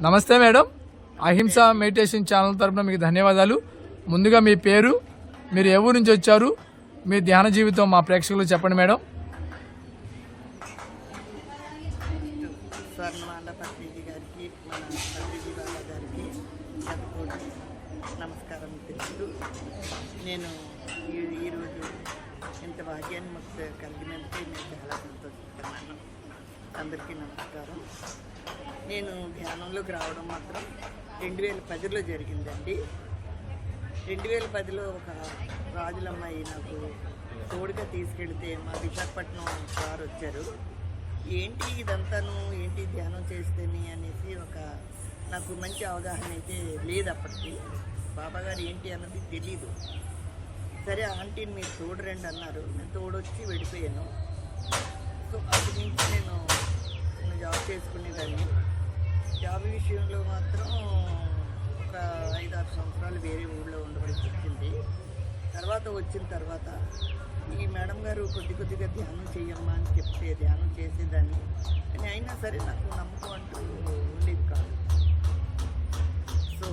నమస్తే మేడం. అహింస meditation channel తరఫున మీకు ధన్యవాదాలు. ముందుగా మీ పేరు మీరు ఎవరి నుంచి వచ్చారు మీ ధ్యాన జీవితం మా ప్రేక్షకులు చెప్పండి మేడం. నమస్కారం నేను ఈ- ఈరోజు ఇంత భాగ్యాన్ని మాకు కలిగినందుకే నేను చాలా సంతోషిస్తున్నాను. అందరికీ నమస్కారం. నేను ధ్యానంలోకి రావడం మాత్రం రెండు వేల పదిలో జరిగిందండి. రెండు వేల పదిలో ఒక రాజులమ్మాయి నాకు తోడుగా తీసుకెళ్తే మా విశాఖపట్నం సార్ వచ్చారు. ఏంటి ఇదంతాను? ఏంటి ధ్యానం చేస్తేని అనేసి ఒక నాకు మంచి అవగాహన అయితే లేదు అప్పటికి. బాబాగారు ఏంటి అన్నది తెలీదు. సరే ఆంటీని మీరు తోడురండి అన్నారు. నేను తోడొచ్చి వెళ్ళిపోయాను. చేసుకునేదాన్ని. జాబ్ విషయంలో మాత్రం ఒక ఐదు ఆరు సంవత్సరాలు వేరే ఊళ్ళో ఉండవలసి వచ్చింది. తర్వాత వచ్చిన తర్వాత ఈ మేడం గారు కొద్ది కొద్దిగా ధ్యానం చేయమ్మా అని చెప్తే ధ్యానం చేసేదాన్ని. కానీ అయినా సరే నాకు నమ్మకం అంటూ ఉండేది కాదు. సో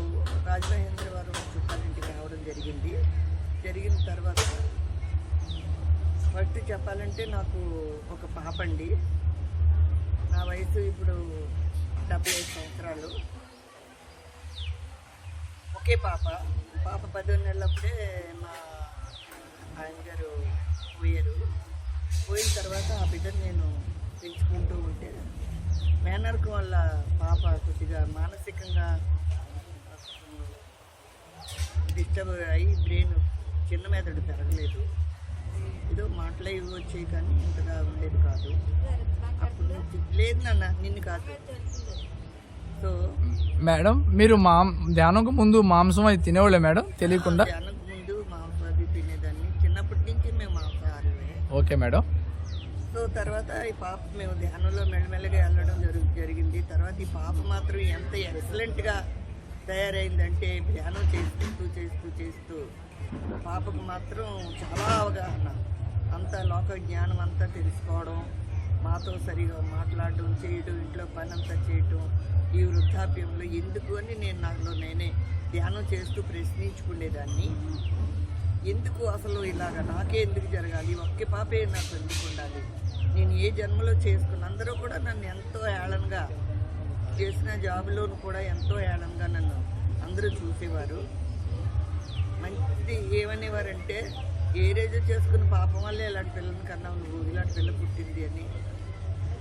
రాజమహేంద్ర వారు చుట్టాలింటికి రావడం జరిగింది. జరిగిన తర్వాత ఫస్ట్ చెప్పాలంటే నాకు ఒక పాప అండి. నా వయసు ఇప్పుడు డెబ్బై ఐదు సంవత్సరాలు. ఒకే పాప. పాప పదిహేను నెలలప్పుడే మా ఆయన గారు పోయారు. పోయిన తర్వాత ఆ బిడ్డను నేను పెంచుకుంటూ ఉంటే మేనర్కు వల్ల పాప కొద్దిగా మానసికంగా డిస్టర్బ్ అయ్యి బ్రెయిన్ చిన్న మెదడు పెరగలేదు. ఏదో మాటలు ఇవి వచ్చాయి కానీ ఇంతగా ఉండేది కాదు. అప్పుడు లేదు నాన్న నిన్ను కాదు. సో మేడం మీరు మా ధ్యానంకు ముందు మాంసం అది తినేవాళ్ళే మేడం? తెలియకుండా? ధ్యానంకు ముందు మాంసాది తినేదాన్ని. చిన్నప్పటి నుంచి మేము మాంసాహారమే. Okay madam. సో తర్వాత ఈ పాప మేము ధ్యానంలో మెల్లమెల్లగా వెళ్ళడం జరుగు జరిగింది. తర్వాత ఈ పాప మాత్రం ఎంత ఎక్సలెంట్గా తయారైందంటే ధ్యానం చేస్తూ చేస్తూ చేస్తూ పాపకు మాత్రం చాలా అవగాహన. అంత లోక జ్ఞానం అంతా తెలుసుకోవడం మాతో సరిగా మాట్లాడడం చేయడం ఇంట్లో పని అంతా చేయటం ఈ వృద్ధాప్యంలో ఎందుకు అని నేను నాలో నేనే ధ్యానం చేస్తూ ప్రశ్నించుకునేదాన్ని. ఎందుకు అసలు ఇలాగ? నాకే ఎందుకు జరగాలి? ఒకే పాపే నాకు ఎందుకు ఉండాలి? నేను ఏ జన్మలో చేసుకున్న అందరూ కూడా నన్ను ఎంతో ఏళనగా చేసిన జాబులోను కూడా ఎంతో ఏళనగా నన్ను అందరూ చూసేవారు. మంచిది ఏమనేవారంటే ఏ చేసుకున్న పాపం వల్లే ఇలాంటి పిల్లల్ని కన్నావు నువ్వు ఇలాంటి పిల్ల పుట్టింది అని.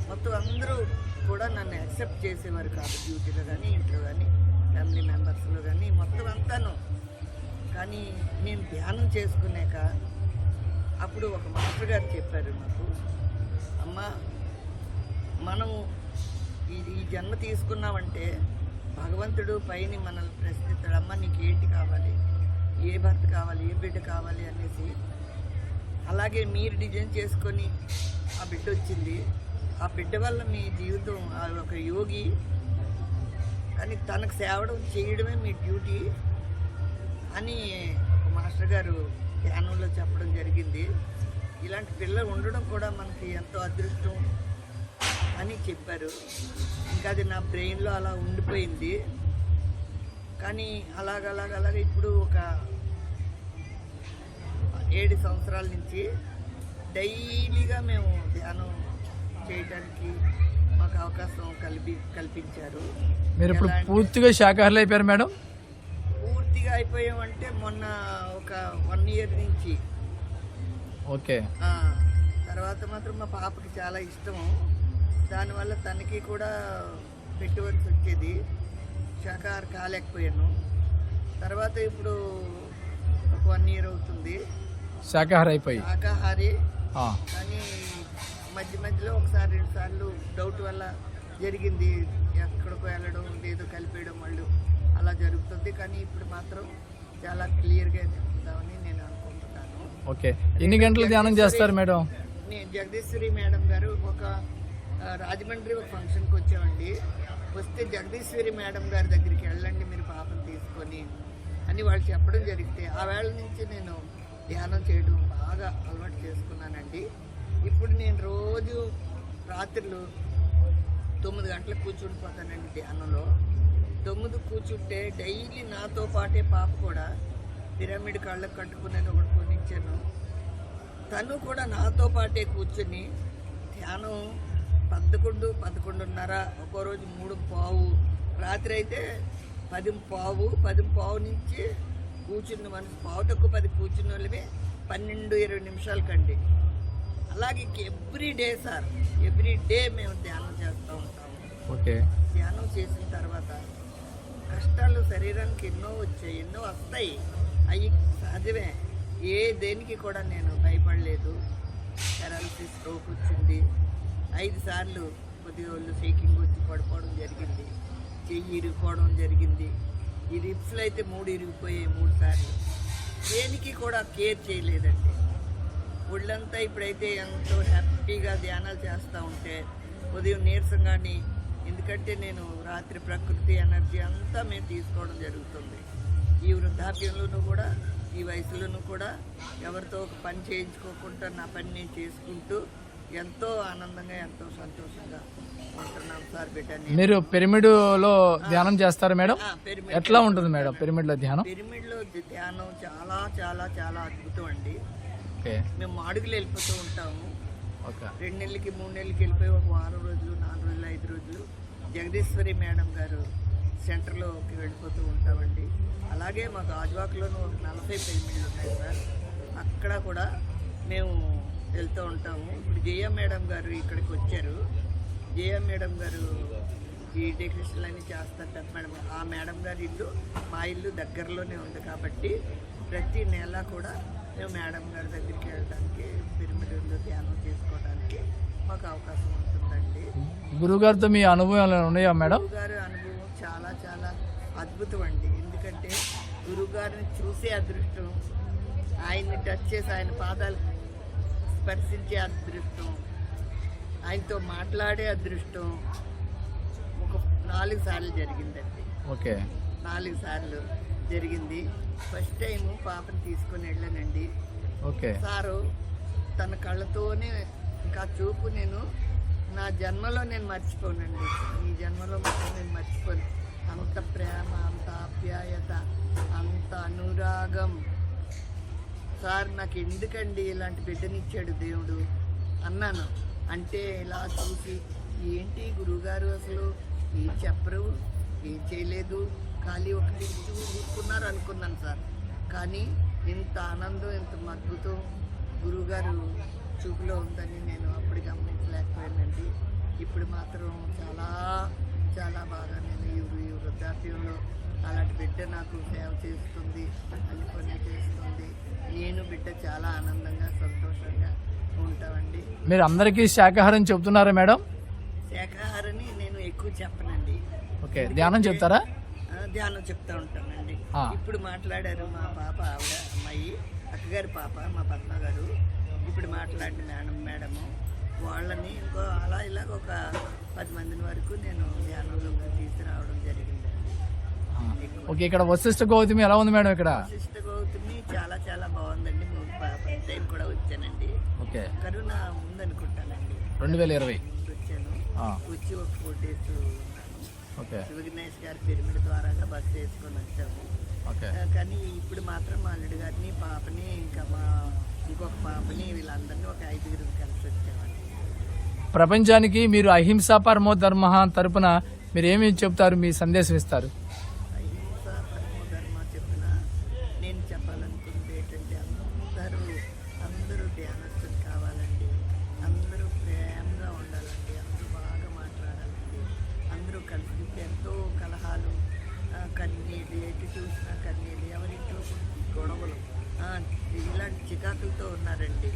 మొత్తం అందరూ కూడా నన్ను యాక్సెప్ట్ చేసేవారు కాదు డ్యూటీలో కానీ ఇంట్లో కానీ ఫ్యామిలీ మెంబర్స్లో కానీ మొత్తం అంతాను. కానీ నేను ధ్యానం చేసుకున్నాక అప్పుడు ఒక మాస్టర్ గారు చెప్పారు నాకు అమ్మ మనము ఈ ఈ జన్మ తీసుకున్నామంటే భగవంతుడు పైన మనల్ని ప్రశ్నిస్తాడు అమ్మ కావాలి? ఏ భర్త కావాలి ఏ బిడ్డ కావాలి అనేసి అలాగే మీరు డిజైన్ చేసుకొని ఆ బిడ్డ వచ్చింది. ఆ బిడ్డ వల్ల మీ జీవితం ఆ ఒక యోగి కానీ తనకు సేవడం చేయడమే మీ డ్యూటీ అని మాస్టర్ గారు ధ్యానంలో చెప్పడం జరిగింది. ఇలాంటి పిల్లలు ఉండడం కూడా మనకి ఎంతో అదృష్టం అని చెప్పారు. ఇంకా అది నా బ్రెయిన్లో అలా ఉండిపోయింది. కానీ అలాగ అలాగ అలాగ ఇప్పుడు ఒక ఏడు సంవత్సరాల నుంచి డైలీగా మేము ధ్యానం చేయడానికి మాకు అవకాశం కల్పి కల్పించారు. మీరు ఇప్పుడు పూర్తిగా శాకాహారులు అయిపోయారు మేడం? పూర్తిగా అయిపోయామంటే మొన్న ఒక వన్ ఇయర్ నుంచి. ఓకే. తర్వాత మాత్రం మా పాపకి చాలా ఇష్టము. దానివల్ల తనకి కూడా పెట్టుబడి వచ్చేది. శాఖాహార కాలేకపోయాను. తర్వాత ఇప్పుడు ఒక వన్ ఇయర్ అవుతుంది. శాకాహార అయిపోయి శాకాహారి. ఆ, కానీ మధ్య మధ్యలో ఒకసారి రెండు సార్లు డౌట్ వల్ల జరిగింది. ఎక్కడికో వెళ్ళడం లేదు కలిపేయడం వాళ్ళు అలా జరుగుతుంది. కానీ ఇప్పుడు మాత్రం చాలా క్లియర్గా చెప్తామని నేను అనుకుంటున్నాను. ఓకే. ఎన్ని గంటలు ధ్యానం చేస్తారు మేడం? నేను జగదీశ్వరి మేడం గారు ఒక రాజమండ్రి ఒక ఫంక్షన్కి వచ్చామండి. వస్తే జగదీశ్వరి మేడం గారి దగ్గరికి వెళ్ళండి మీరు పాపను తీసుకొని అని వాళ్ళు చెప్పడం జరిగితే. ఆ వేళ నుంచి నేను ధ్యానం చేయడం బాగా అలవాటు చేసుకున్నానండి. ఇప్పుడు నేను రోజు రాత్రులు తొమ్మిది గంటలకు కూర్చుండిపోతానండి ధ్యానంలో. తొమ్మిది కూర్చుంటే డైలీ నాతో పాటే పాప కూడా పిరమిడ్ కళ్ళకు కట్టుకునేది ఒకటి కొనిచ్చాను. తను కూడా నాతో పాటే కూర్చుని ధ్యానం పదకొండు పదకొండున్నర ఒక్కో రోజు మూడు పావు. రాత్రి అయితే పది పావు పది పావు నుంచి కూర్చున్న మనసు పావు తక్కువ పది కూర్చున్న వాళ్ళమే పన్నెండు ఇరవై నిమిషాల కండి. అలాగే every day sir every day మేము ధ్యానం చేస్తూ ఉంటాము ఓకే. ధ్యానం చేసిన తర్వాత కష్టాలు శరీరానికి ఎన్నో వచ్చాయి ఎన్నో వస్తాయి. అవి సహజమే ఏ దేనికి కూడా నేను భయపడలేదు. పెరాలసిస్ స్ట్రోక్ వచ్చింది. ఐదు సార్లు కొద్దిగా ఒళ్ళు షేకింగ్ వచ్చి పడిపోవడం జరిగింది. చెయ్యి ఇరిగిపోవడం జరిగింది. ఈ రిప్స్లో అయితే మూడు ఇరిగిపోయాయి మూడు సార్లు. దేనికి కూడా కేర్ చేయలేదండి. ఒళ్ళంతా ఇప్పుడైతే ఎంతో హ్యాపీగా ధ్యానాలు చేస్తూ ఉంటే ఉదయం నీరసంగాని ఎందుకంటే నేను రాత్రి ప్రకృతి ఎనర్జీ అంతా మేము తీసుకోవడం జరుగుతుంది. ఈ వృద్ధాప్యంలోనూ కూడా ఈ వయసులోనూ కూడా ఎవరితో ఒక పని చేయించుకోకుండా నా పని నేను చేసుకుంటూ ఎంతో ఆనందంగా ఎంతో సంతోషంగా. మీరు పిరమిడ్లో ధ్యానం చేస్తారా మేడం? పిరమిడ్ ఎట్లా ఉంటుంది మేడం పిరమిడ్లో ధ్యానం? పిరమిడ్లో ధ్యానం చాలా చాలా చాలా అద్భుతం అండి. మేము మాడుగులు వెళ్ళిపోతూ ఉంటాము. రెండు నెలలకి మూడు నెలలకి వెళ్ళిపోయి ఒక వారం రోజులు నాలుగు రోజులు ఐదు రోజులు జగదీశ్వరి మేడం గారు సెంటర్లోకి వెళ్ళిపోతూ ఉంటామండి. అలాగే మా గాజువాకలోనూ ఒక నలభై పిరమిడ్లు ఉన్నాయి సార్. అక్కడ కూడా మేము వెళ్తూ ఉంటాము. ఇప్పుడు జయ మేడం గారు ఇక్కడికి వచ్చారు. జయ మేడం గారు ఈ డెకరేషన్లు అన్నీ చేస్తారు పెద్ద మేడం. ఆ మేడం గారి ఇల్లు మా ఇల్లు దగ్గరలోనే ఉంది కాబట్టి ప్రతి నెల కూడా మేము మేడం గారి దగ్గరికి వెళ్ళడానికి పిరమిడ్లో ధ్యానం చేసుకోవడానికి మాకు అవకాశం ఉంటుందండి. గురుగారితో మీ అనుభవాలు ఉన్నాయా మేడం? గురుగారి అనుభవం చాలా చాలా అద్భుతం అండి. ఎందుకంటే గురుగారిని చూసే అదృష్టం ఆయన్ని టచ్ చేసి ఆయన పాదాలు స్పర్శించే అదృష్టం. ఆయనతో మాట్లాడే అదృష్టం. ఒక నాలుగు సార్లు జరిగిందండి. ఓకే. నాలుగు సార్లు జరిగింది. ఫస్ట్ టైం పాపని తీసుకొని వెళ్ళానండి. ఓకే. సారు తన కళ్ళతోనే ఇంకా చూపు నేను నా జన్మలో నేను మర్చిపోనండి. ఈ సార్ నాకు ఎందుకండి ఇలాంటి బిడ్డనిచ్చాడు దేవుడు? అన్నాను. అంటే ఇలా చూసి ఏంటి గురువుగారు అసలు? ఏం చెప్పరు? ఏం చేయలేదు? ఖాళీ ఒకటి చూసుకున్నారు అనుకున్నాను సార్. కానీ ఇంత ఆనందం ఇంత అద్భుతం గురువుగారు చూపులో ఉందని నేను అప్పుడు గమనించలేకపోయానండి. ఇప్పుడు మాత్రం చాలా చాలా బాగా నేను ఈ వృద్ధాప్యంలో అలాంటి బిడ్డ నాకు సేవ చేస్తుంది అన్ని పనులు చేస్తుంది. నేను బిడ్డ చాలా ఆనందంగా సంతోషంగా ఉంటామండి మీరు అందరికీ శాకాహారం చెప్తున్నారా మేడం? శాఖాహారని నేను ఎక్కువ చెప్పనండి. ఓకే ధ్యానం చెప్తారా? ధ్యానం చెప్తా ఉంటానండి. ఇప్పుడు మాట్లాడారు మా పాప ఆవిడ అమ్మాయి అక్కగారి పాప మా పద్మ గారు. ఇప్పుడు మాట్లాడిన మేడం మేడము. వాళ్ళని ఇంకో అలా ఇలాగ ఒక పది మందిని వరకు నేను ధ్యానంలోకి తీసుకురావడం జరిగిందండి ఆ. ఓకే ఇక్కడ వశిష్ఠ గౌతమి ఎలా ఉంది మేడం ఇక్కడ? శిష్ట గౌతమి చాలా చాలా బాగుందండి. టైం కూడా వచ్చానండి. ఓకే. కరోనా ఉందనుకుంటానండి. రెండు వేల ఇరవై. వచ్చాను. వచ్చి ఒక ఫోర్ డేస్ ఓకే. శివగణేష్ గారి పిరమిడ్ ద్వారాగా బస్సు వేసుకొని వచ్చాము. కానీ ఇప్పుడు మాత్రం మా అల్లుడు గారిని పాపని ఇంకా మా ఇంకొక పాపని వీళ్ళందరినీ ఒక ఐదుగురు కలిసి వచ్చామండి. ప్రపంచానికి మీరు అహింసా పరమో ధర్మ తరపున మీరు ఏమి చెప్తారు మీ సందేశం ఇస్తారు? ఇలాంటి చికాకులతో ఉన్నారండి.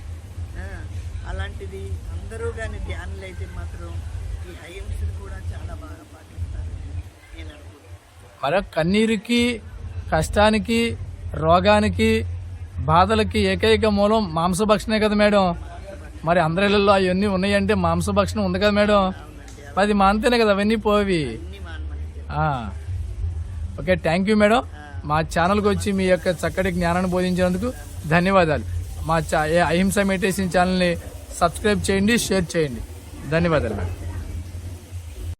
అలాంటిది అందరూ కానీ ధ్యానులు అయితే మాత్రం ఈ అహింసను కూడా చాలా బాగా పాటిస్తారని నేను మరి కన్నీరుకి కష్టానికి రోగానికి బాధలకి ఏకైక మూలం మాంసభక్షణే కదా మేడం. మరి అందరిలో అవన్నీ ఉన్నాయంటే మాంసభక్షణం ఉంది కదా మేడం. పది మాంతేనే కదా అవన్నీ పోవి. Okay thank you madam. మా ఛానల్కి వచ్చి మీ యొక్క చక్కటి జ్ఞానాన్ని బోధించినందుకు ధన్యవాదాలు. మా చా ఏ అహింస మెడిటేషన్ ఛానల్ని సబ్స్క్రైబ్ చేయండి షేర్ చేయండి. ధన్యవాదాలు మేడం